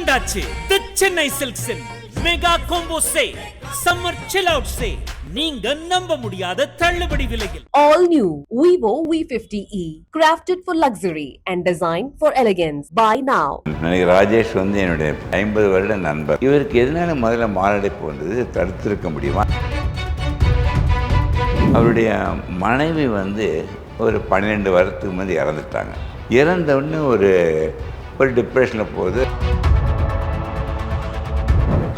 வந்தாச்சு. The Chennai சில்க்ஸின் mega combo say summer chill out say நீங்க நம்ப முடியாத தள்ளுபடி விலையில். All new Vivo V50e, crafted for luxury and designed for elegance. Buy now. நடிகர் ராஜேஷ் வந்து என்னுடைய ஐம்பது வருட நண்பர். இவருக்கு எதனால முதல்ல மாரடைப்பு வந்தது? தடுத்திருக்க முடியுமா? அவருடைய மனைவி வந்து ஒரு பன்னிரெண்டு வருடத்துக்கு முந்தி இறந்துட்டாங்க. இறந்த உடனே ஒரு ஒரு டிப்ரெஷனில் போகுது.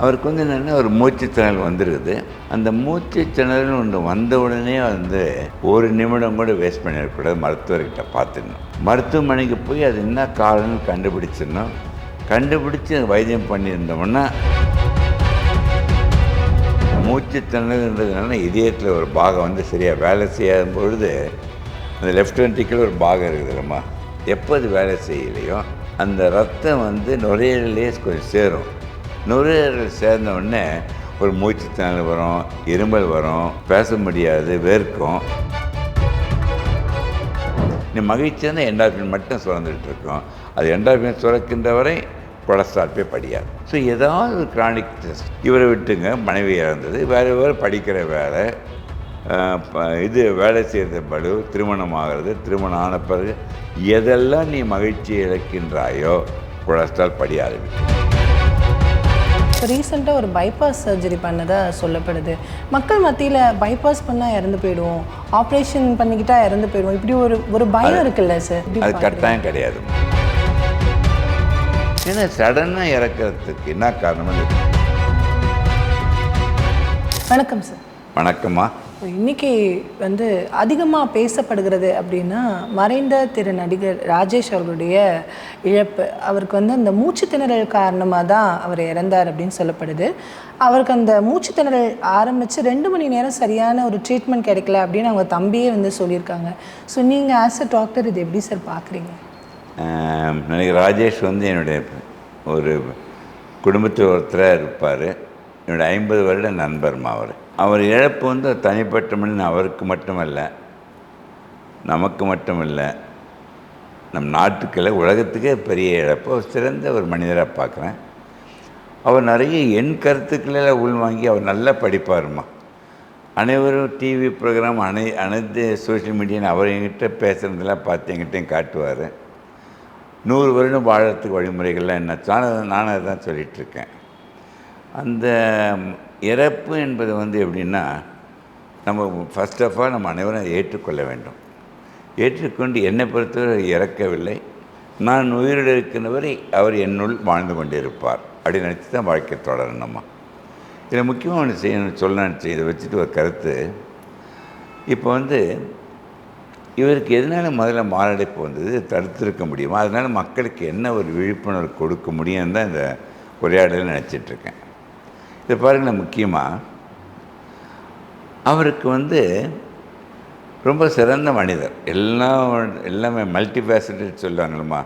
அவருக்கு வந்து என்னென்னா ஒரு மூச்சு திணறல் வந்துருக்குது. அந்த மூச்சு திணறல் ஒன்று வந்த உடனே வந்து ஒரு நிமிடம் கூட வேஸ்ட் பண்ணிடக்கூடாது. மருத்துவர்கிட்ட பார்த்துடணும் மருத்துவமனைக்கு போய் அது என்ன காரணம்னு கண்டுபிடிச்சிடணும். கண்டுபிடிச்சி வைத்தியம் பண்ணியிருந்தோம்னா மூச்சு திணறல்ன்றதுனால இதயத்தில் ஒரு பாகம் வந்து சரியாக வேலை செய்யாத பொழுது அந்த லெஃப்ட் வென்ட்ரிக்கில் ஒரு பாகம் இருக்குதுல்லம்மா எப்போ அது வேலை செய்யலையோ அந்த ரத்தம் வந்து நுரையீரலே கொஞ்சம் சேரும். நுரையீரல் சேர்ந்த உடனே ஒரு மூச்சு திணறல் வரும் இருமல் வரும் பேச முடியாது வேர்க்கும் நீ மகிழ்ச்சியான என்டார்பின் மட்டும் சுரந்துட்டு இருக்கோம். அது என்டார்பின் சுரக்கின்ற வரை கொலஸ்ட்ரால் போய் படியாது. ஸோ ஏதாவது ஒரு கிரானிக் இவரை விட்டுங்க மனைவி இறந்தது. வேறு வேறு படிக்கிற வேலை. இது வேலை செய்கிறது படு திருமணம் ஆகிறது. திருமணம் ஆன பிறகு எதெல்லாம் நீ மகிழ்ச்சி இழக்கின்றாயோ கொலஸ்ட்ரால் படி ஆரம்பிக்கும் ரீசெண்டாக ஒரு பைபாஸ் சர்ஜரி பண்ணதா சொல்லப்படுது. மக்கள் மத்தியில் பைபாஸ் பண்ணால் இறந்து போயிடுவோம். ஆப்ரேஷன் பண்ணிக்கிட்டா இறந்து போயிடுவோம். இப்படி ஒரு ஒரு பயம் இருக்குல்ல சார் அது? கட்டாயம் கிடையாது. ஏன்னா சடனாக இறக்கிறதுக்கு என்ன காரணம் வணக்கம் சார் வணக்கம்மா. இன்னைக்கு வந்து அதிகமாக பேசப்படுகிறது அப்படின்னா மறைந்த திரு நடிகர் ராஜேஷ் அவர்களுடைய இழப்பு. அவருக்கு வந்து அந்த மூச்சு திணறல் காரணமாக தான் அவர் இறந்தார் அப்படின்னு சொல்லப்படுது. அவருக்கு அந்த மூச்சு திணறல் ஆரம்பித்து ரெண்டு மணி நேரம் சரியான ஒரு ட்ரீட்மெண்ட் கிடைக்கல அப்படின்னு அவங்க தம்பியே வந்து சொல்லியிருக்காங்க. ஸோ நீங்கள் ஆஸ் அ டாக்டர் இது எப்படி சார் பார்க்குறீங்க நடிகர் ராஜேஷ் வந்து என்னுடைய ஒரு குடும்பத்தில் ஒருத்தராக இருப்பார். என்னுடைய ஐம்பது வருட நண்பர்மா அவர் அவர் இழப்பு வந்து தனிப்பட்ட மனிதன் அவருக்கு மட்டுமல்ல நமக்கு மட்டுமல்ல நம் நாட்டுக்குள்ள உலகத்துக்கே பெரிய இழப்பு. அவர் சிறந்த ஒரு மனிதராக பார்க்குறேன். அவர் நிறைய என் கருத்துக்களெல்லாம் உள்வாங்கி அவர் நல்லா படிப்பாருமா அனைவரும் டிவி ப்ரோக்ராம் அனை அனைத்து சோஷியல் மீடியான்னு அவர் என்கிட்ட பேசுகிறதெல்லாம் பார்த்து என்கிட்டையும் காட்டுவார். நூறு வருடம் வாழறதுக்கு வழிமுறைகள்லாம் என்ன? நான் நானும் அதை தான் சொல்லிகிட்ருக்கேன் அந்த இறப்பு என்பது வந்து எப்படின்னா நம்ம ஃபர்ஸ்ட் ஆஃப் ஆல் நம்ம அனைவரும் அதை ஏற்றுக்கொள்ள வேண்டும். ஏற்றுக்கொண்டு என்னை பொறுத்தவரை இறக்கவில்லை. நான் உயிரோடு இருக்கின்றவரை அவர் என்னுள் வாழ்ந்து கொண்டிருப்பார். அப்படின்னு நினச்சி தான் வாழ்க்கை தொடரணுமா இதில் முக்கியமாக ஒன்று செய்யணும் சொல்ல நினச்சி இதை வச்சுட்டு ஒரு கருத்து. இப்போ வந்து இவருக்கு எதனால முதல்ல மாரடைப்பு வந்தது? தடுத்திருக்க முடியுமா? அதனால் மக்களுக்கு என்ன ஒரு விழிப்புணர்வு கொடுக்க முடியும்னு தான் இந்த உரையாடலை நினச்சிட்ருக்கேன் இதை பாருங்களேன் முக்கியமாக அவருக்கு வந்து ரொம்ப சிறந்த மனிதர். எல்லாம் எல்லாமே மல்டி ஃபேசட்டட் சொல்லுவாங்கல்லம்மா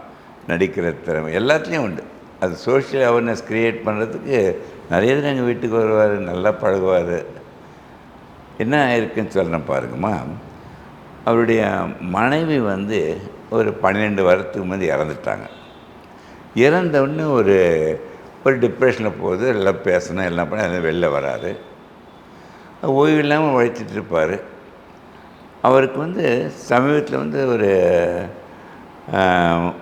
நடிக்கிற திறமை. எல்லாத்துலேயும் உண்டு. அது சோஷியல் அவேர்னஸ் க்ரியேட் பண்ணுறதுக்கு நிறைய பேர் எங்கள் வீட்டுக்கு வருவார் நல்லா பழகுவார். என்ன இருக்குன்னு சொல்கிறேன் பாருங்கம்மா. அவருடைய மனைவி வந்து ஒரு பன்னிரெண்டு வாரத்துக்கு முன்னாடி இறந்துட்டாங்க. இறந்தவுடனே ஒரு ஒரு டிப்ரெஷனில் போகுது எல்லாம் பேசணும் எல்லாம் பண்ணி அதெல்லாம் வெளில வராது. ஓய்வு இல்லாமல் உழைச்சிட்டு இருப்பார். அவருக்கு வந்து சமீபத்தில் வந்து ஒரு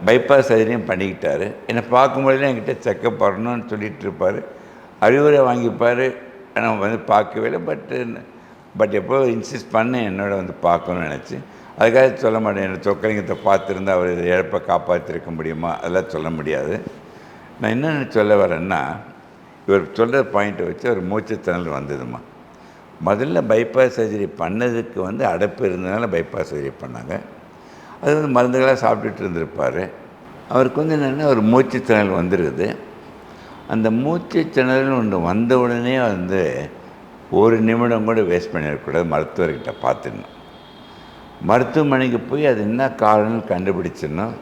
பைபாஸ் சர்ஜரியும் பண்ணிக்கிட்டார். என்னை பார்க்கும்போதெல்லாம் என்கிட்ட செக்கப் பண்ணணும்னு சொல்லிகிட்டு இருப்பார். அறிவுரை வாங்கிப்பார். ஆனால் வந்து பார்க்கவே இல்லை. பட்டு பட் எப்போ இன்சிஸ்ட் பண்ண என்னோட வந்து பார்க்கணும்னு நினச்சி. அதுக்காக சொல்ல மாட்டேன். என்னோட சொக்கலிங்கத்தை பார்த்துருந்தா அவர் இதை இழப்பை காப்பாற்றிருக்க முடியுமா? அதெல்லாம் சொல்ல முடியாது. நான் என்னென்னு சொல்ல வரேன்னா இவர் சொல்கிற பாயிண்ட்டை வச்சு ஒரு மூச்சுத்திணறல் வந்ததுமா முதல்ல பைபாஸ் சர்ஜரி பண்ணதுக்கு வந்து அடைப்பு இருந்ததுனால பைபாஸ் சர்ஜரி பண்ணாங்க. அது வந்து மருந்துகளாக சாப்பிட்டுட்டு இருந்திருப்பார். அவருக்கு வந்து என்னென்னா ஒரு மூச்சுத்திணல் வந்துருக்குது அந்த மூச்சுத்திணல்னு ஒன்று வந்த உடனே வந்து ஒரு நிமிடம் கூட வேஸ்ட் பண்ணிடக்கூடாது மருத்துவர்கிட்ட பார்த்துடணும் மருத்துவமனைக்கு போய் அது என்ன காரணம்னு கண்டுபிடிச்சிடணும்.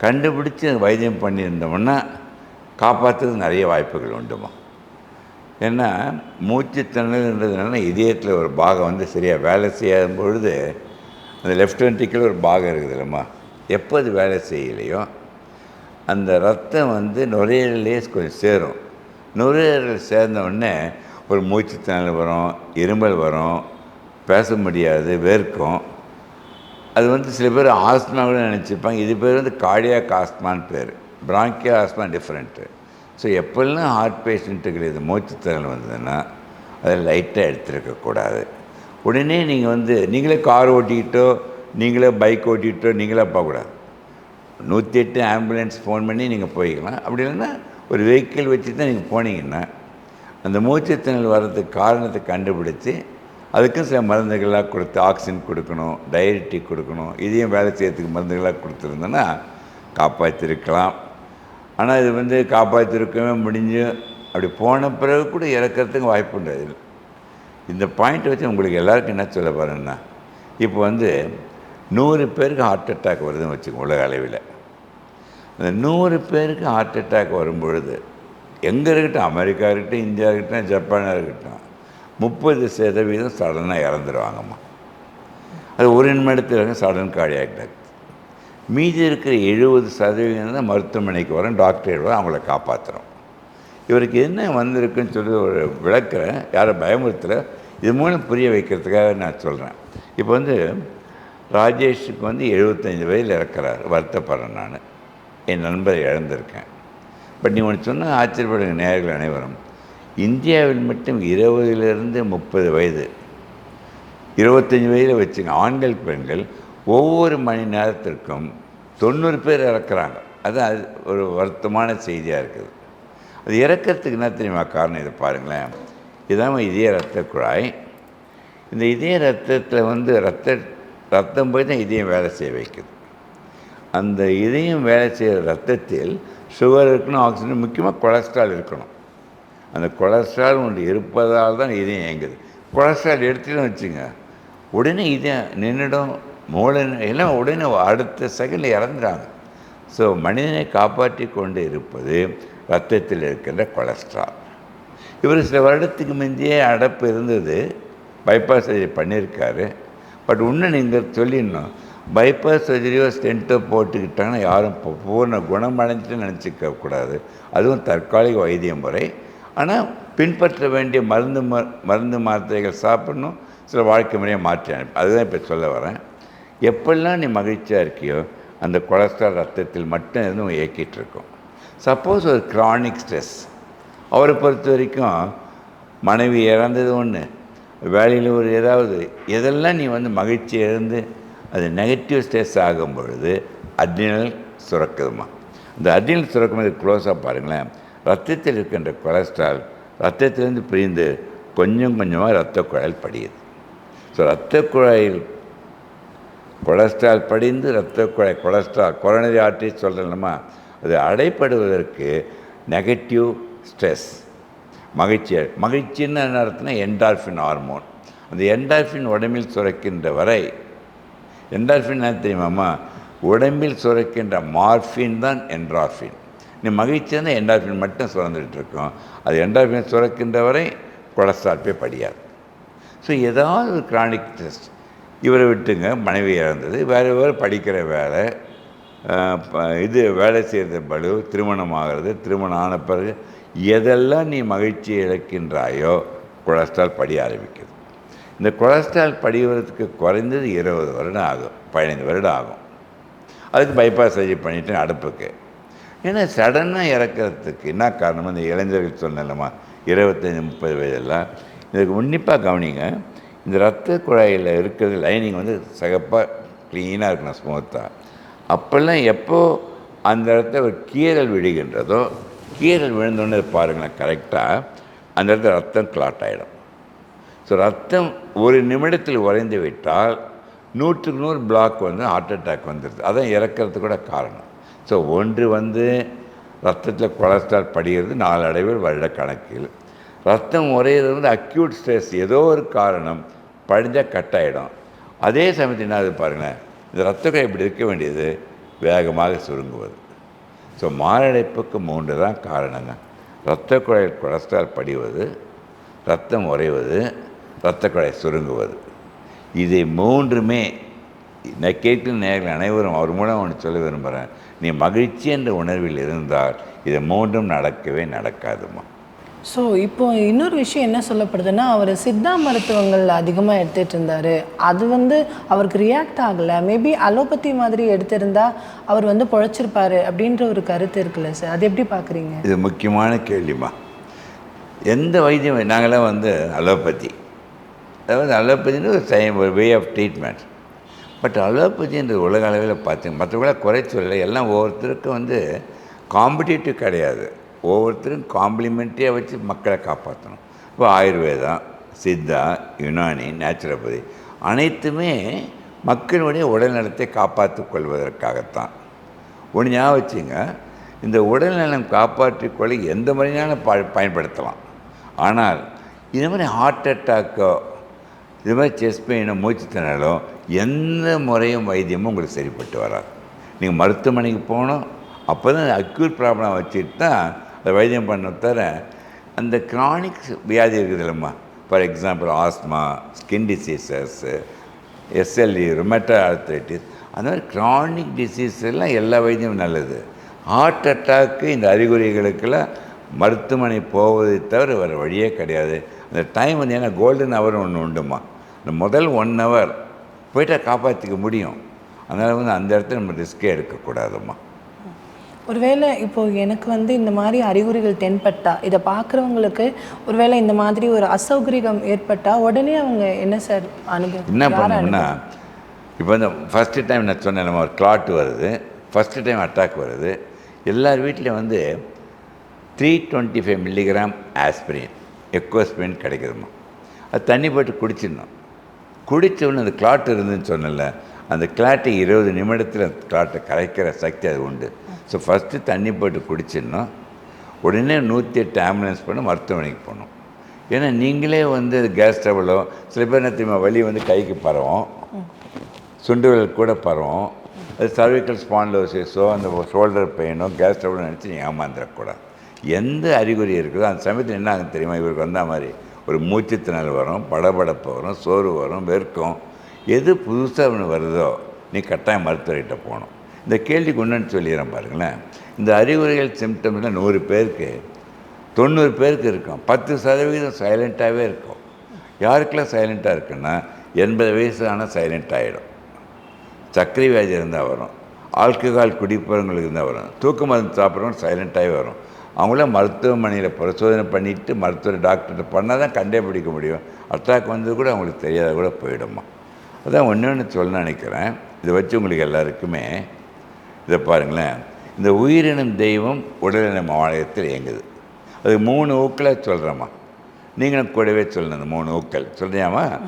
கண்டுபிடிச்சி வைத்தியம் பண்ணியிருந்தோம்னா காப்பாற்றுறதுக்கு நிறைய வாய்ப்புகள் உண்டுமா? ஏன்னா மூச்சு திணறல்ன்றதுனால இதயத்தில் ஒரு பாகம் வந்து சரியாக வேலை செய்யாத பொழுது அந்த லெஃப்ட் வென்ட்ரிக்கில் ஒரு பாகம் இருக்குதுல்லம்மா எப்போ அது வேலை செய்யலையோ அந்த ரத்தம் வந்து நுரையீரலே கொஞ்சம் சேரும். நுரையீரல் சேர்ந்த உடனே ஒரு மூச்சுத்திணறல் வரும் இருமல் வரும் பேச முடியாது வேர்க்கும் அது வந்து சில பேர் ஆஸ்மாவில் நினச்சிருப்பாங்க. இது பேர் வந்து கார்டியாக் ஆஸ்மான்னு பேர். பிராங்கியா ஆஸ்மா டிஃப்ரெண்ட்டு ஸோ எப்பெல்லாம் ஹார்ட் பேஷண்ட்டுக்கு இது மூச்சுத்திறல் வந்ததுன்னா அதை லைட்டாக எடுத்துருக்கக்கூடாது உடனே நீங்கள் வந்து நீங்களே கார் ஓட்டிக்கிட்டோ நீங்களே பைக் ஓட்டிக்கிட்டோ நீங்களே போகக்கூடாது நூற்றி எட்டு ஆம்புலன்ஸ் ஃபோன் பண்ணி நீங்கள் போய்க்கலாம். அப்படி இல்லைன்னா ஒரு வெஹிக்கிள் வச்சு தான் நீங்கள் போனீங்கன்னா அந்த மூச்சுத்திணறல் வர்றதுக்கு காரணத்தை கண்டுபிடிச்சி அதுக்கும் சில மருந்துகளாக கொடுத்து ஆக்சிஜன் கொடுக்கணும் டயரிட்டிக் கொடுக்கணும் இதையும் வேலை செய்யறதுக்கு மருந்துகளாக கொடுத்துருந்தோன்னா காப்பாற்றிருக்கலாம். ஆனால் இது வந்து காப்பாற்றிருக்கவே முடிஞ்சு. அப்படி போன பிறகு கூட இறக்கிறதுக்கு வாய்ப்பு உண்டு அதில். இந்த பாயிண்ட் வச்சு உங்களுக்கு எல்லாருக்கும் என்ன சொல்ல போகிறேன்னா இப்போ வந்து நூறு பேருக்கு ஹார்ட் அட்டாக் வருதுன்னு வச்சுக்கோங்க உலக அளவில். அந்த நூறு பேருக்கு ஹார்ட் அட்டாக் வரும்பொழுது எங்கே இருக்கட்டும் அமெரிக்கா இருக்கட்டும் இந்தியா இருக்கட்டும் ஜப்பானாக இருக்கட்டும் முப்பது சதவீதம் சடனாக இறந்துருவாங்கம்மா. அது ஒரு நிமிடத்தில் சடன் காலி டெத் மீதி இருக்கிற எழுபது சதவீதம் தான் மருத்துவமனைக்கு வரும் டாக்டர் வரும் அவங்கள காப்பாற்றுறோம் இவருக்கு என்ன வந்திருக்குன்னு சொல்லி ஒரு விளக்குறேன் யாரை பயமுறுத்தலை இது மூலம் புரிய வைக்கிறதுக்காக நான் சொல்கிறேன் இப்போ வந்து ராஜேஷுக்கு வந்து எழுபத்தஞ்சு வயதில் இறக்குறார் வருத்தப்படுறேன் நான். என் நண்பரை இழந்திருக்கேன். பட் நீ ஒன்று சொன்னால் ஆச்சரியப்படுங்க நேர்கள் அனைவரும். இந்தியாவில் மட்டும் இருபதுலேருந்து முப்பது வயது. இருபத்தஞ்சி வயதில் வச்சுங்க ஆண்கள் பெண்கள் ஒவ்வொரு மணி நேரத்திற்கும் தொண்ணூறு பேர் இறக்குறாங்க. அது அது ஒரு வருத்தமான செய்தியாக இருக்குது. அது இறக்கிறதுக்கு என்ன தெரியுமா காரணம் இதை பாருங்களேன். இதான் இதய ரத்த குழாய். இந்த இதய ரத்தத்தில் வந்து ரத்த ரத்தம் போய் தான் இதயம் வேலை செய்ய வைக்குது. அந்த இதயம் வேலை செய்கிற ரத்தத்தில் சுகர் இருக்கணும் ஆக்சிஜன் முக்கியமாக கொலஸ்ட்ரால் இருக்கணும். அந்த கொலஸ்ட்ரால் ஒன்று இருப்பதால் தான் இதயம் இயங்குது. கொலஸ்ட்ரால் எடுத்துன்னு வச்சுங்க உடனே இதயம் நின்றுடும் மூளை எல்லாம் உடனே அடுத்த செகண்டில் இறந்துறாங்க. ஸோ மனிதனை காப்பாற்றி கொண்டு இருப்பது ரத்தத்தில் இருக்கின்ற கொலஸ்ட்ரால் இவர் சில வருடத்துக்கு முந்தையே அடப்பு இருந்தது. பைபாஸ் சர்ஜரி பண்ணியிருக்காரு. பட் இன்னும் நீங்கள் சொல்லிடணும். பைபாஸ் சர்ஜரியோ ஸ்டென்ட்டோ போட்டுக்கிட்டாங்கன்னா யாரும் பூர்ண குணமடைஞ்சிட்டு நினச்சிக்க கூடாது. அதுவும் தற்காலிக வைத்திய முறை. ஆனால் பின்பற்ற வேண்டிய மருந்து ம மருந்து மாத்திரைகள் சாப்பிடணும். சில வாழ்க்கை முறையை மாற்றி அனுப்பி அதுதான் இப்போ சொல்ல வரேன். எப்பெல்லாம் நீ மகிழ்ச்சியாக இருக்கியோ அந்த கொலஸ்ட்ரால் ரத்தத்தில் மட்டும் இருந்து உன் இயக்கிட்டு சப்போஸ் ஒரு கிரானிக் ஸ்ட்ரெஸ் அவரை பொறுத்த வரைக்கும் மனைவி இறந்தது ஒன்று வேலையில் ஒரு ஏதாவது எதெல்லாம் நீ வந்து மகிழ்ச்சி இழந்து அது நெகட்டிவ் ஸ்ட்ரெஸ் ஆகும் பொழுது அட்ரினல் சுரக்குதுமா. இந்த அட்ரினல் சுரக்கும் இது க்ளோஸாக பாருங்களேன். ரத்தத்தில் இருக்கின்ற கொலஸ்ட்ரால் ரத்தத்திலேருந்து பிரிந்து கொஞ்சம் கொஞ்சமாக ரத்த குழாயில் படியுது. ஸோ ரத்த குழாயில் கொலஸ்ட்ரால் படிந்து ரத்த குழாய் கொலஸ்ட்ரால் கொரோனரி ஆர்டரி சொல்கிறோம்மா அது அடைப்படுவதற்கு நெகட்டிவ் ஸ்ட்ரெஸ் மகிழ்ச்சி மகிழ்ச்சின்னு என்ன அர்த்தம்னா என்டால்ஃபின் ஹார்மோன். அந்த என்டால்ஃபின் உடம்பில் சுரக்கின்ற வரை என்டால்ஃபின் என்ன தெரியுமாம்மா? உடம்பில் சுரக்கின்ற மார்ஃபின் தான் என்ட்ராஃபின். நீ மகிழ்ச்சி என்டால்ஃபின் மட்டும் சுரந்துட்டு இருக்கோம் அது என்டால்ஃபின் சுரக்கின்ற வரை கொலஸ்ட்ரால் போய் படியாது. ஸோ ஏதாவது ஒரு கிரானிக் டெஸ்ட் இவரை விட்டுங்க மனைவி இறந்தது வேறு வேறு படிக்கிற வேலை. இது வேலை செய்கிறது பலு திருமணம் ஆகிறது திருமணம் ஆன பிறகு எதெல்லாம் நீ மகிழ்ச்சி இழக்கின்றாயோ கொலஸ்ட்ரால் படிய ஆரம்பிக்குது. இந்த கொலஸ்ட்ரால் படிவதற்கு குறைந்தது இருபது வருடம் ஆகும் பதினைந்து வருடம் ஆகும். அதுக்கு பைபாஸ் சர்ஜரி பண்ணிவிட்டு அடுப்புக்கு. ஏன்னா சடனாக இறக்கிறதுக்கு என்ன காரணம்? இந்த இளைஞர்கள் சொன்னலம்மா இருபத்தஞ்சி முப்பது வயதெல்லாம். இதுக்கு உன்னிப்பாக கவனிங்க. இந்த ரத்த குழாயில் இருக்கிறது லைனிங் வந்து சகப்பாக க்ளீனாக இருக்கணும் ஸ்மூத்தாக அப்போல்லாம் எப்போது அந்த இடத்துல ஒரு கீறல் விழுகின்றதோ கீறல் விழுந்தோடனே பாருங்களேன் கரெக்டாக அந்த இடத்துல ரத்தம் கிளாட் ஆகிடும் ஸோ ரத்தம் ஒரு நிமிடத்தில் உறைந்து விட்டால் நூற்றுக்கு நூறு பிளாக் வந்து ஹார்ட் அட்டாக் வந்துடுது. அதான் இறக்கிறதுக்கு கூட காரணம். ஸோ ஒன்று வந்து ரத்தத்தில் கொலஸ்ட்ரால் படிகிறது அடைவில் வருட கணக்கில். ரத்தம் உறையிறது வந்து அக்யூட் ஸ்ட்ரெஸ் ஏதோ ஒரு காரணம் படிஞ்சால் கட் ஆகிடும் அதே சமயத்தில் என்ன ஆகுது பாருங்களேன் இந்த ரத்த இப்படி இருக்க வேண்டியது வேகமாக சுருங்குவது. ஸோ மாரடைப்புக்கு மூன்று தான் காரணங்க. இரத்த குழாயில் கொலஸ்ட்ரால் படிவது ரத்தம் உறைவது இரத்த குழாய் சுருங்குவது. இதை மூன்றுமே நான் கேட்கும் நேரில் அனைவரும் அவர் மூலம் ஒன்று சொல்ல விரும்புகிறேன் நீ மகிழ்ச்சி என்ற உணர்வில் இருந்தால் இது மூன்றும் நடக்கவே நடக்காதுமா ஸோ இப்போ இன்னொரு விஷயம் என்ன சொல்லப்படுதுன்னா அவர் சித்தா மருத்துவங்கள் அதிகமாக எடுத்துகிட்டு இருந்தார் அது வந்து அவருக்கு ரியாக்ட் ஆகலை. மேபி அலோபதி மாதிரி எடுத்திருந்தா அவர் வந்து பொழைச்சிருப்பாரு அப்படின்ற ஒரு கருத்து இருக்குல்ல சார் அது எப்படி பார்க்குறீங்க இது முக்கியமான கேள்விமா எந்த வைத்தியம் நாங்களாம் வந்து அலோபதி. அதாவது அலோபதின்னு ஒரு ஒரு வே ஆஃப் ட்ரீட்மெண்ட் பட் அலோபதின்ற உலக அளவில் பார்த்தீங்க மற்றவங்கள குறை சொல்லலை எல்லாம் ஒவ்வொருத்தருக்கும் வந்து காம்படிட்டிவ் கிடையாது. ஒவ்வொருத்தரும் காம்ப்ளிமெண்ட்ரியாக வச்சு மக்களை காப்பாற்றணும் இப்போ ஆயுர்வேதம் சித்தா யுனானி நேச்சுரோபதி அனைத்துமே மக்களுடைய உடல்நலத்தை காப்பாற்றிக் கொள்வதற்காகத்தான். ஒன்று ஞாபகம் வச்சுங்க இந்த உடல்நலம் காப்பாற்றிக்கொள்ள எந்த முறையான ப பயன்படுத்தலாம். ஆனால் இது மாதிரி ஹார்ட் அட்டாக்கோ இது மாதிரி செஸ்ட் பெயினோ மூச்சு திணறலோ எந்த முறையும் வைத்தியமும் உங்களுக்கு சரிப்பட்டு வராது. நீங்கள் மருத்துவமனைக்கு போகணும் அப்போ தான் அக்யூட் ப்ராப்ளம் வச்சுட்டு தான் அதை வைத்தியம் பண்ண தவிர அந்த கிரானிக் வியாதி இருக்குது இல்லைம்மா. For example asthma skin diseases SLE rheumatoid arthritis அந்த மாதிரி கிரானிக் டிசீஸ் எல்லாம் எல்லா வைத்தியமும் நல்லது. ஹார்ட் அட்டாக்கு இந்த அறிகுறிகளுக்கெல்லாம் மருத்துவமனை போவதை தவிர வேறு வழியே கிடையாது. அந்த டைம் வந்து ஏன்னா கோல்டன் ஹவர் ஒன்று உண்டுமா இந்த முதல் ஒன் ஹவர் போயிட்டால் காப்பாற்றிக்க முடியும். அதனால் வந்து அந்த இடத்துல நம்ம ரிஸ்கே எடுக்கக்கூடாதும்மா ஒருவேளை இப்போ எனக்கு வந்து இந்த மாதிரி அறிகுறிகள் தென்பட்டா? இதை பார்க்குறவங்களுக்கு ஒருவேளை இந்த மாதிரி ஒரு அசௌகரியம் ஏற்பட்டா? உடனே அவங்க என்ன சார் அனுபவம்? என்ன பண்ணணும்னா இப்போ இந்த ஃபஸ்ட்டு டைம் நான் சொன்னேன் நம்ம ஒரு கிளாட் வருது. ஃபஸ்ட்டு டைம் அட்டாக் வருது. எல்லார் வீட்லேயும் வந்து three twenty five milligram aspirin Ecosprin கிடைக்குதுமா அது தண்ணி போட்டு குடிச்சிடணும். குடிச்ச உடனே அந்த கிளாட் இருந்துன்னு சொன்னல அந்த கிளாட்டை இருபது நிமிடத்தில் அந்த கிளாட்டை கரைக்கிற சக்தி அது உண்டு. ஸோ ஃபஸ்ட்டு தண்ணி போட்டு குடிச்சிடணும். உடனே நூற்றி எட்டு ஆம்புலன்ஸ் பண்ண மருத்துவமனைக்கு போகணும். ஏன்னா நீங்களே வந்து கேஸ் ட்ரபிளோ சில பேர் என்ன வலி வந்து கைக்கு பரவும் சுண்டு விரல் கூட பரவும் அது சர்விக்கல் ஸ்பான்லோசிஸோ அந்த ஷோல்டர் பெயினோ கேஸ் ட்ரபிளோ நினச்சி நீ ஏமாந்துடக்கூடாது. எந்த அறிகுறி இருக்குதோ அந்த சமயத்தில் என்ன ஆகும் தெரியுமா இவருக்கு வந்த மாதிரி ஒரு மூச்சு திணல் வரும் படபடப்பு வரும் சோறு வரும் வெறுக்கும். எது புதுசாக ஒன்று வருதோ நீ கட்டாயம் மருத்துவர்கிட்ட போகணும். இந்த கேள்விக்கு ஒன்றுன்னு சொல்லிடுறேன் பாருங்களேன். இந்த அறிகுறிகள் சிம்டம்ஸில் நூறு பேருக்கு தொண்ணூறு பேருக்கு இருக்கும். பத்து சதவீதம் சைலண்ட்டாகவே இருக்கும். யாருக்கெல்லாம் சைலண்ட்டாக இருக்குன்னா எண்பது வயசு ஆனால் சைலண்ட் ஆகிடும் சர்க்கரை வியாதி இருந்தால் வரும். ஆல்கஹால் குடிப்பவங்களுக்கு இருந்தால் வரும். தூக்க மருந்து சாப்பிட்றவங்க சைலண்ட்டாகவே வரும். அவங்களாம் மருத்துவமனையில் பரிசோதனை பண்ணிவிட்டு மருத்துவர் டாக்டர்கிட்ட பண்ணால் தான் கண்டுபிடிக்க முடியும். அட்டாக் வந்தது கூட அவங்களுக்கு தெரியாத கூட போயிடுமா. அதான் ஒன்று ஒன்று சொல்ல நினைக்கிறேன். இதை வச்சு உங்களுக்கு எல்லாருக்குமே இதை பாருங்களேன். இந்த உயிரினம் தெய்வம் உடலினம் ஆலயத்தில் இயங்குது. அது மூணு ஊக்களை சொல்கிறேம்மா நீங்களும் கூடவே சொல்லணும் அந்த மூணு ஊக்கள். சொல்றியாமா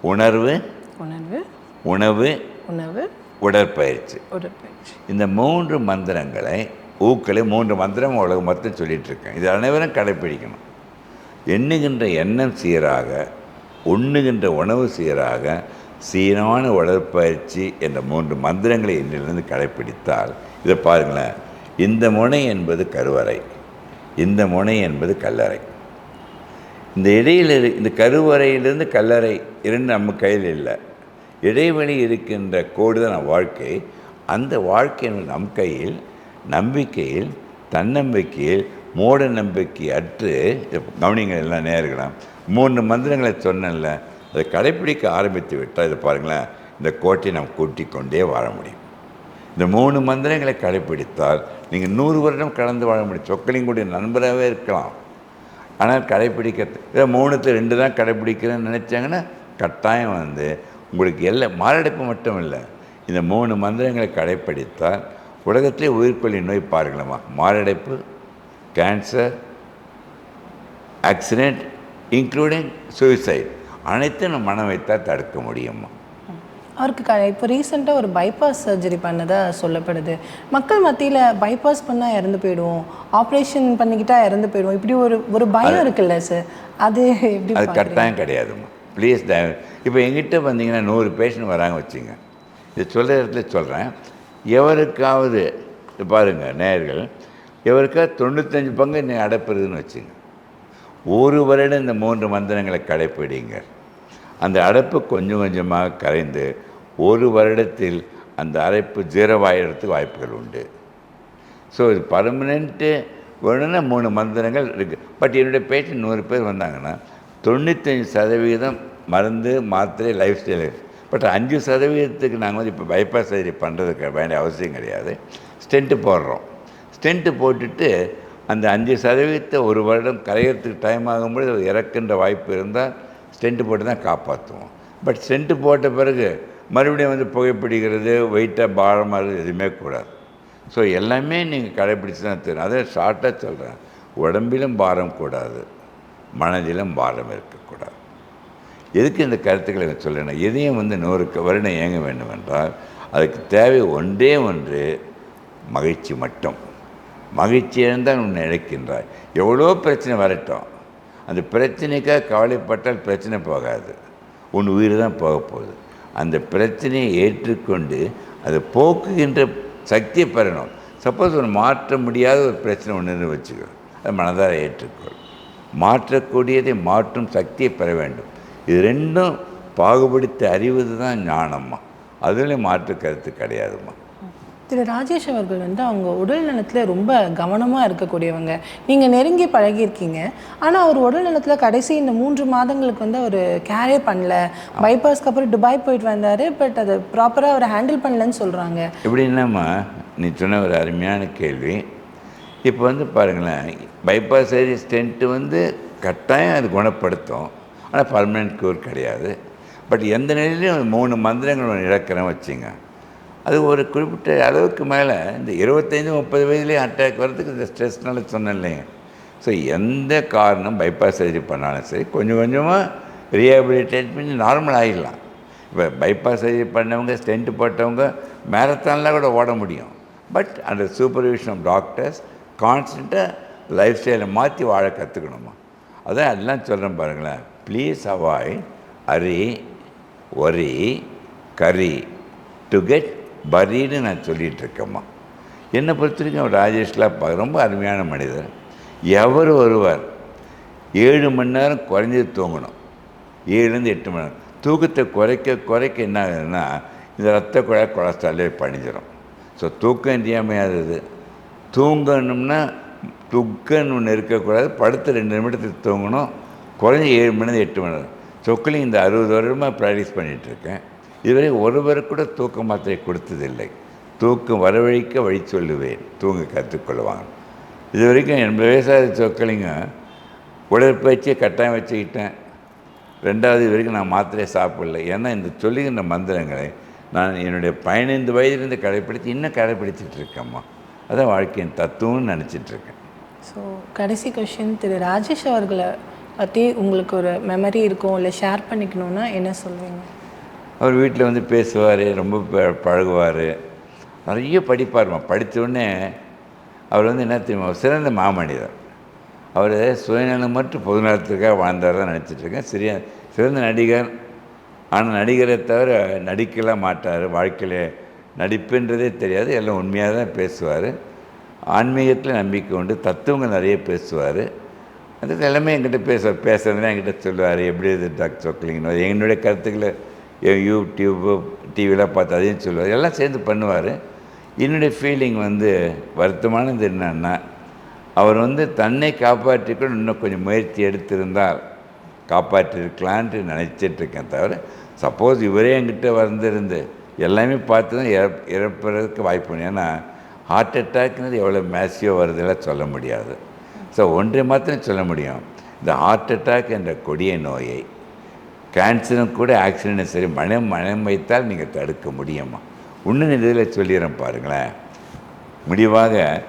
உணர்வு உணர்வு உணவு உணவு உடற்பயிற்சி. உடற்பயிற்சி. இந்த மூன்று மந்திரங்களை ஊக்களை மூன்று மந்திரம் உலகம் மொத்தம் சொல்லிட்டு இருக்கேன் இது அனைவரும் கடைப்பிடிக்கணும். எண்ணுகின்ற எண்ணம் சீராக உண்ணுகின்ற உணவு சீராக சீனமான உடற்பயிற்சி என்ற மூன்று மந்திரங்களை என்னிலிருந்து கடைப்பிடித்தால் இதை பாருங்களேன். இந்த முனை என்பது கருவறை இந்த முனை என்பது கல்லறை. இந்த இடையில் இரு இந்த கருவறையிலிருந்து கல்லறை இரண்டு நம்ம கையில் இல்லை. இடைவெளி இருக்கின்ற கோடு தான் வாழ்க்கை. அந்த வாழ்க்கை நம் கையில் நம்பிக்கையில் தன்னம்பிக்கையில் மூட நம்பிக்கை அற்று இதை கவனிங்க எல்லாம் நேர்களாம் மூன்று மந்திரங்களை சொன்னேன்ல அதை கடைப்பிடிக்க ஆரம்பித்து விட்டால் இதை பாருங்களேன் இந்த கோட்டை நாம் கூட்டிக் கொண்டே வாழ முடியும். இந்த மூணு மந்திரங்களை கடைப்பிடித்தால் நீங்கள் நூறு வருடம் கடந்து வாழ முடியும். சொக்கலிங்குடைய நண்பராகவே இருக்கலாம். ஆனால் கடைப்பிடிக்கிறது இதை மூணுத்து ரெண்டு தான் கடைப்பிடிக்கிறேன்னு நினச்சாங்கன்னா கட்டாயம் வந்து உங்களுக்கு எல்லா மாரடைப்பு மட்டும் இல்லை. இந்த மூணு மந்திரங்களை கடைப்பிடித்தால் உலகத்திலே உயிர்கொல்லி நோய் பாருங்களேம்மா மாரடைப்பு கேன்சர் ஆக்சிடெண்ட் இன்க்ளூடிங் சூசைட் அனைத்தும் நம்ம மனம் வைத்தால் தடுக்க முடியுமா? அவருக்கு க இப்போ ரீசெண்டாக ஒரு பைபாஸ் சர்ஜரி பண்ணதா சொல்லப்படுது. மக்கள் மத்தியில் பைபாஸ் பண்ணால் இறந்து போயிடுவோம். ஆப்ரேஷன் பண்ணிக்கிட்டா இறந்து போயிடுவோம். இப்படி ஒரு ஒரு பயம் இருக்குல்ல சார் அது எப்படி அது? கட்டாயம் கிடையாதும்மா. ப்ளீஸ் தயவு இப்போ எங்கிட்ட வந்தீங்கன்னா நூறு பேஷண்ட் வராங்க வச்சுங்க. இது சொல்கிற இடத்துல சொல்கிறேன் எவருக்காவது பாருங்கள் நேயர்கள் எவருக்காவது தொண்ணூத்தஞ்சு பங்கு நீ அடைப்புறதுன்னு வச்சுங்க. ஒரு வருடம் இந்த மூன்று மந்திரங்களை கடைப்பிடிங்க. அந்த அடைப்பு கொஞ்சம் கொஞ்சமாக கரைந்து ஒரு வருடத்தில் அந்த அடைப்பு ஜீரோவாயிடத்துக்கு வாய்ப்புகள் உண்டு. ஸோ இது பர்மனெண்ட்டு வேணும்னா மூணு மந்திரங்கள் இருக்குது பட் என்னுடைய பேச்சு நூறு பேர் வந்தாங்கன்னா தொண்ணூத்தஞ்சு சதவீதம் மருந்து மாத்திரை லைஃப் ஸ்டைல் பட் அஞ்சு சதவீதத்துக்கு நாங்கள் வந்து இப்போ பைபாஸ் சர்ஜரி பண்ணுறதுக்கு வேண்டிய அவசியம் கிடையாது. ஸ்டென்ட்டு போடுறோம். ஸ்டென்ட்டு போட்டுட்டு அந்த அஞ்சு சதவீதத்தை ஒரு வருடம் கரையிறதுக்கு டைம் ஆகும்பொழுது அது இறக்குன்ற வாய்ப்பு இருந்தால் ஸ்டென்ட்டு போட்டு தான் காப்பாற்றுவோம் பட் ஸ்டென்ட்டு போட்ட பிறகு மறுபடியும் வந்து புகைப்பிடிக்கிறது வெயிட்டாக பாரமாக எதுவுமே கூடாது. ஸோ எல்லாமே நீங்கள் கடைப்பிடிச்சு தான் தெரியும். அதை ஷார்ட்டாக சொல்கிறேன் உடம்பிலும் பாரம் கூடாது. மனதிலும் பாரம் இருக்கக்கூடாது. எதுக்கு இந்த கருத்துக்களை சொல்லணும் எதையும் வந்து நூறு வருடம் இயங்க வேண்டும் என்றால் அதுக்கு தேவை ஒன்றே ஒன்று மகிழ்ச்சி மட்டும். மகிழ்ச்சியாக இருந்தால் உன்னை இழக்கின்றாய். எவ்வளோ பிரச்சனை வரட்டும். அந்த பிரச்சனைக்காக கவலைப்பட்டால் பிரச்சனை போகாது. உன் உயிர் தான் போக போகுது. அந்த பிரச்சனையை ஏற்றுக்கொண்டு அதை போக்குகின்ற சக்தியை பெறணும். சப்போஸ் ஒரு மாற்ற முடியாத ஒரு பிரச்சனை ஒன்று வச்சுக்கோ. அதை மனதார ஏற்றுக்கொள். மாற்றக்கூடியதை மாற்றும் சக்தியை பெற வேண்டும். இது ரெண்டும் பாகுபடுத்தி அறிவது தான் ஞானம்மா. அதுலேயும் மாற்று கருத்து கிடையாதும்மா. திரு ராஜேஷ் அவர்கள் வந்து அவங்க உடல் நலத்தில் ரொம்ப கவனமாக இருக்கக்கூடியவங்க. நீங்கள் நெருங்கி பழகியிருக்கீங்க. ஆனால் அவர் உடல் நலத்தில் கடைசி இந்த மூன்று மாதங்களுக்கு வந்து அவர் கேரே பண்ணல. பைபாஸ்க்கு அப்புறம் துபாய் போயிட்டு வந்தார். பட் அதை ப்ராப்பராக அவர் ஹேண்டில் பண்ணலன்னு சொல்கிறாங்க எப்படின்னாம்மா நீ சொன்ன ஒரு அருமையான கேள்வி. இப்போ வந்து பாருங்களேன். பைபாஸ் சர்ஜரி ஸ்டென்ட்டு வந்து கட்டாயம் அது குணப்படுத்தும். ஆனால் பர்மனெண்ட் க்யூர் கிடையாது. பட் எந்த நிலையிலையும் மூணு மந்திரங்கள் இழக்கிறேன் வச்சுங்க. அது ஒரு குறிப்பிட்ட அளவுக்கு மேலே இந்த இருபத்தைந்து முப்பது வயதுலேயே அட்டாக் வர்றதுக்கு இந்த ஸ்ட்ரெஸ்னால சொன்னேன் இல்லைங்க. ஸோ எந்த காரணம் பைபாஸ் சர்ஜரி பண்ணாலும் சரி கொஞ்சம் கொஞ்சமாக ரீஹாபிலிட்டேட் பண்ணி நார்மல் ஆகிடலாம் இப்போ பைபாஸ் சர்ஜரி பண்ணவங்க ஸ்டென்ட் போட்டவங்க மேரத்தான்லாம் கூட ஓட முடியும். பட் அந்த சூப்பர்விஷன் ஆஃப் டாக்டர்ஸ் கான்ஸ்டண்ட்டாக லைஃப் ஸ்டைலை மாற்றி வாழ கற்றுக்கணுமா அதான் எல்லாம் சொல்கிறேன் பாருங்களேன். Please avoid hurry worry curry to get பரின்னு நான் சொல்லிகிட்டு இருக்கேம்மா என்னை பொறுத்த வரைக்கும் அவர் ராஜேஷ்லாம் ரொம்ப அருமையான மனிதர். எவர் வருவார் ஏழு மணி நேரம் குறைஞ்சது தூங்கணும். ஏழுலேருந்து எட்டு மணி நேரம். தூக்கத்தை குறைக்க குறைக்க என்ன ஆகுதுன்னா இந்த ரத்த குழாய் கொலஸ்ட்ராலே பணிஞ்சிடும் ஸோ தூக்கம் இந்தியாமையாதது தூங்கணும்னா துக்கன்னு ஒன்று இருக்கக்கூடாது. படுத்து ரெண்டு நிமிடத்துக்கு தூங்கணும். குறைஞ்ச ஏழு மணி நேரம் எட்டு மணி நேரம். சொக்கலையும் இந்த அறுபது வருடமாக ப்ராக்டிஸ் பண்ணிகிட்ருக்கேன் இதுவரை ஒருவர் கூட தூக்க மாத்திரை கொடுத்ததில்லை. தூக்கம் வரவழைக்க வழி சொல்லுவேன். தூங்க கற்றுக்கொள்வாங்க இது வரைக்கும் எண்பது வயசாக சொக்கலிங்க உடற்பயிற்சியை கட்டாயம் வச்சுக்கிட்டேன். ரெண்டாவது இது வரைக்கும் நான் மாத்திரையை சாப்பிடல. ஏன்னா இந்த சொல்லுகின்ற மந்திரங்களை நான் என்னுடைய பதினைந்து வயதிலிருந்து கடைப்பிடித்து இன்னும் கடைப்பிடிச்சிட்டு இருக்கேம்மா. அதான் வாழ்க்கையின் தத்துவம்னு நினச்சிட்டு இருக்கேன். ஸோ கடைசி கொஷின் திரு ராஜேஷ் அவர்களை பற்றி உங்களுக்கு ஒரு மெமரி இருக்கும் இல்லை ஷேர் பண்ணிக்கணுன்னா என்ன சொல்லுவீங்க அவர் வீட்டில் வந்து பேசுவார் ரொம்ப ப- பழகுவார். நிறைய படிப்பார்மா படித்தோடனே அவர் வந்து என்ன தெரியுமா சிறந்த மாமனிதர். அவர் சுயநலம் மற்றும் பொதுநலத்துக்காக வாழ்ந்தார் தான் நினச்சிட்ருக்கேன் சரியா சிறிய சிறந்த நடிகர். ஆனால் நடிகரை தவிர நடிக்கலாம் மாட்டார். வாழ்க்கையில் நடிப்புன்றதே தெரியாது. எல்லாம் உண்மையாக தான் பேசுவார். ஆன்மீகத்தில் நம்பிக்கை உண்டு. தத்துவங்கள் நிறைய பேசுவார். அது எல்லாமே என்கிட்ட பேசுவார். பேசுறதுனா என்கிட்ட சொல்லுவார். எப்படி இது டாக்டர் சொக்கலிங்கன்னு. என்னுடைய கருத்துக்களை யூடியூப்பு டிவிலாம் பார்த்து அதையும் சொல்லுவார். எல்லாம் சேர்ந்து பண்ணுவார். என்னுடைய ஃபீலிங் வந்து வருத்தமானது என்னன்னா அவர் வந்து தன்னை காப்பாற்றிக்கொள்ள இன்னும் கொஞ்சம் முயற்சி எடுத்திருந்தால் காப்பாற்றிருக்கலான்ட்டு நினச்சிட்டு இருக்கேன் தவிர சப்போஸ் இவரே என்கிட்ட வந்திருந்து எல்லாமே பார்த்து தான் இறப் இறப்புறதுக்கு வாய்ப்பு ஏன்னா ஹார்ட் அட்டாக்னது எவ்வளோ மேசியோ வருதெல்லாம் சொல்ல முடியாது. ஸோ ஒன்றை மாத்திரம் சொல்ல முடியும். இந்த ஹார்ட் அட்டாக் என்ற கொடிய நோயை கேன்சரும் கூட ஆக்சிடென்ட் சரி மனம் மனம் வைத்தால் நீங்கள் தடுக்க முடியுமா? இன்னும் இதில் சொல்லிடுறேன் பாருங்களேன். முடிவாக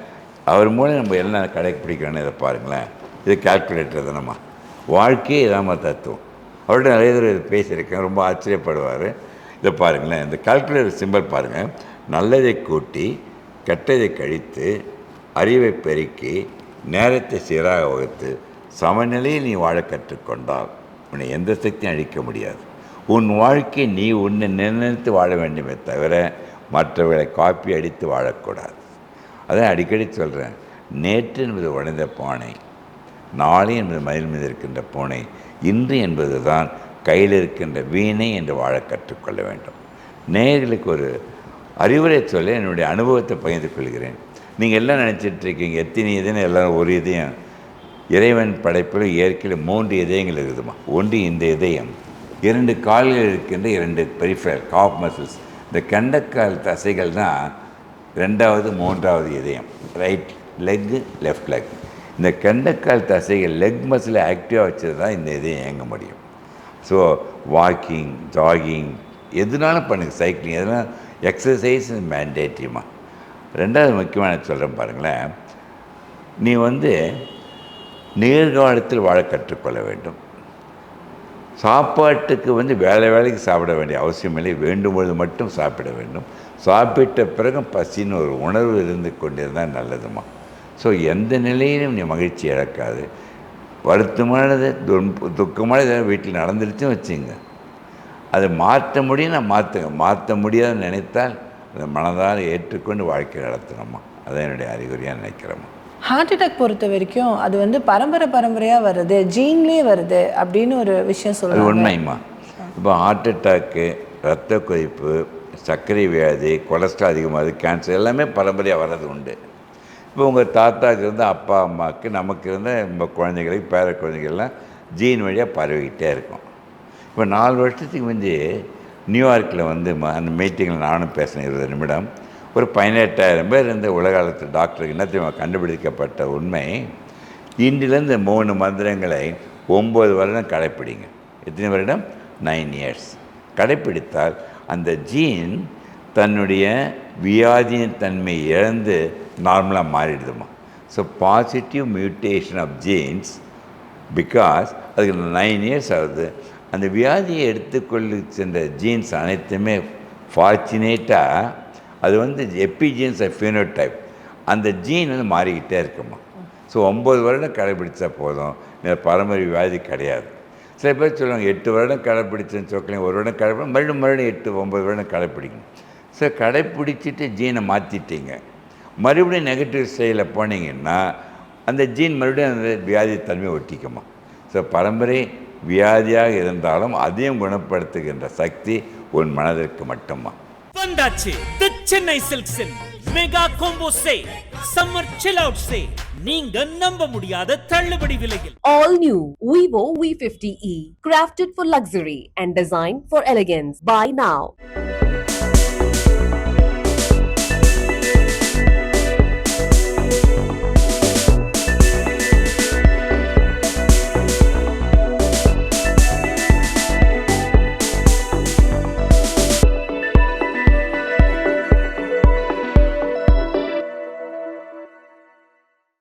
அவர் மூலம் நம்ம எல்லாம் கடைப்பிடிக்கணும்னு இதை பாருங்களேன். இது கால்குலேட்டர் தானம்மா வாழ்க்கையே இதாம்மா தத்துவம். அவர்கிட்ட நிறைய தடவை இதை பேசியிருக்கேன். ரொம்ப ஆச்சரியப்படுவார். இதை பாருங்களேன். இந்த கால்குலேட்டர் சிம்பல் பாருங்கள் நல்லதை கூட்டி கெட்டதை கழித்து அறிவை பெருக்கி நேரத்தை சீராக வகுத்து சமநிலையில் நீ வாழ கற்றுக்கொண்டால் உன்னை எந்த சக்தியும் அழிக்க முடியாது. உன் வாழ்க்கை நீ உன்னை நிர்ணயித்து வாழ வேண்டுமே தவிர மற்றவர்களை காப்பி அடித்து வாழக்கூடாது. அதான் அடிக்கடி சொல்கிறேன் நேற்று என்பது உடைந்த பானை நாளை என்பது மயில் மீது இருக்கின்ற பூனை இன்று என்பது தான் கையில் இருக்கின்ற வீணை என்று வாழ கற்றுக்கொள்ள வேண்டும். நேர்களுக்கு ஒரு அறிவுரை சொல்ல என்னுடைய அனுபவத்தை பகிர்ந்து கொள்கிறேன். நீங்கள் எல்லாம் நினச்சிட்டு இருக்கீங்க எத்தனை இதுன்னு எல்லாம் ஒரு இதையும் இறைவன் படைப்பில் இயற்கையில் மூன்று இதயங்கள் இருக்குதுமா ஒன்று இந்த இதயம் இரண்டு கால்கள் இருக்கின்ற இரண்டு பெரிஃபரல் காஃப் மசில்ஸ் இந்த கண்டக்கால் தசைகள் தான் ரெண்டாவது மூன்றாவது இதயம் ரைட் லெக்கு லெஃப்ட் லெக் இந்த கண்டக்கால் தசைகள் லெக் மசிலை ஆக்டிவாக வச்சது தான் இந்த இதயம் இயங்க முடியும். ஸோ வாக்கிங் ஜாகிங் எதுனாலும் பண்ணுங்கள் சைக்கிளிங் எதுனாலும் எக்ஸசைஸ் மேண்டேட்ரிமா ரெண்டாவது முக்கியமான சொல்கிறேன் பாருங்களேன். நீ வந்து நேர்காலத்தில் வாழ கற்றுக்கொள்ள வேண்டும். சாப்பாட்டுக்கு வந்து வேலை வேலைக்கு சாப்பிட வேண்டிய அவசியமில்லை வேண்டும்பொழுது மட்டும் சாப்பிட வேண்டும். சாப்பிட்ட பிறகு பசின்னு ஒரு உணர்வு இருந்து கொண்டிருந்தால் நல்லதுமா? ஸோ எந்த நிலையிலும் நீ மகிழ்ச்சி இழக்காது. வருத்தமானது துன்ப துக்கமானது வீட்டில் நடந்துருச்சுன்னு வச்சுங்க. அதை மாற்ற முடியும் நான் மாற்றுங்க மாற்ற முடியாதுன்னு நினைத்தால் அதை மனதால் ஏற்றுக்கொண்டு வாழ்க்கை நடத்தணுமா? அதான் என்னுடைய அறிகுறியாக நினைக்கிறேம்மா. ஹார்ட் அட்டாக் பொறுத்த வரைக்கும் அது வந்து பரம்பரை பரம்பரையாக வருது. ஜீன்லேயே வருது அப்படின்னு ஒரு விஷயம் சொல்லுவாங்க உண்மைம்மா இப்போ ஹார்ட் அட்டாக்கு ரத்த கொதிப்பு சர்க்கரை வியாதி கொலஸ்ட்ரால் அதிகமாகுது கேன்சர் எல்லாமே பரம்பரையாக வர்றது உண்டு. இப்போ உங்கள் தாத்தாக்கு இருந்து அப்பா அம்மாவுக்கு நமக்கு இருந்த நம்ம குழந்தைகளுக்கு பேர குழந்தைகள்லாம் ஜீன் வழியாக பரவிக்கிட்டே இருக்கும். இப்போ நாலு வருஷத்துக்கு முந்தி நியூயார்க்கில் வந்து அந்த மீட்டிங்கில் நானும் பேசினேன் இருபது நிமிடம். ஒரு பதினெட்டாயிரம் பேர் இருந்த உலகாலத்து டாக்டர் என்ன கண்டுபிடிக்கப்பட்ட உண்மை இன்றிலிருந்து மூணு மந்திரங்களை ஒம்பது வருடம் கடைப்பிடிங்க. எத்தனை வருடம்? நைன் இயர்ஸ் கடைப்பிடித்தால் அந்த ஜீன் தன்னுடைய வியாதியின் தன்மை இழந்து நார்மலாக மாறிடுதுமா. So positive mutation of genes because அதுக்கு நைன் இயர்ஸ் ஆகுது. அந்த வியாதியை எடுத்துக்கொள்ளு சென்ற ஜீன்ஸ் அனைத்துமே ஃபார்ச்சுனேட்டாக அது வந்து எப்பி ஜீன்ஸ் ஃபீனோடைப் அந்த ஜீன் வந்து மாறிக்கிட்டே இருக்குமா? ஸோ ஒம்பது வருடம் கடைபிடிச்சா போதும். இந்த பரம்பரை வியாதி கிடையாது. சில பேர் சொல்லுவாங்க எட்டு வருடம் கடைப்பிடிச்சேன்னு சொக்கலாம் ஒரு வருடம் கடைப்பிடி மறுபடியும் மறுபடியும் எட்டு ஒம்பது வருடம் கடைப்பிடிக்கணும். ஸோ கடைப்பிடிச்சிட்டு ஜீனை மாற்றிட்டீங்க மறுபடியும் நெகட்டிவ் ஸ்டைலில் போனீங்கன்னா அந்த ஜீன் மறுபடியும் அந்த வியாதி தன்மை ஒட்டிக்குமா? ஸோ பரம்பரை வியாதியாக இருந்தாலும் அதையும் குணப்படுத்துகின்ற சக்தி உன் மனதிற்கு மட்டுமா? வந்தாச்சு the Chennai சில்க்ஸின் mega combo say summer chill out say நீங்க நம்ப முடியாத தள்ளுபடி விலையில் All new Vivo V50e, crafted for luxury and designed for elegance. Buy now.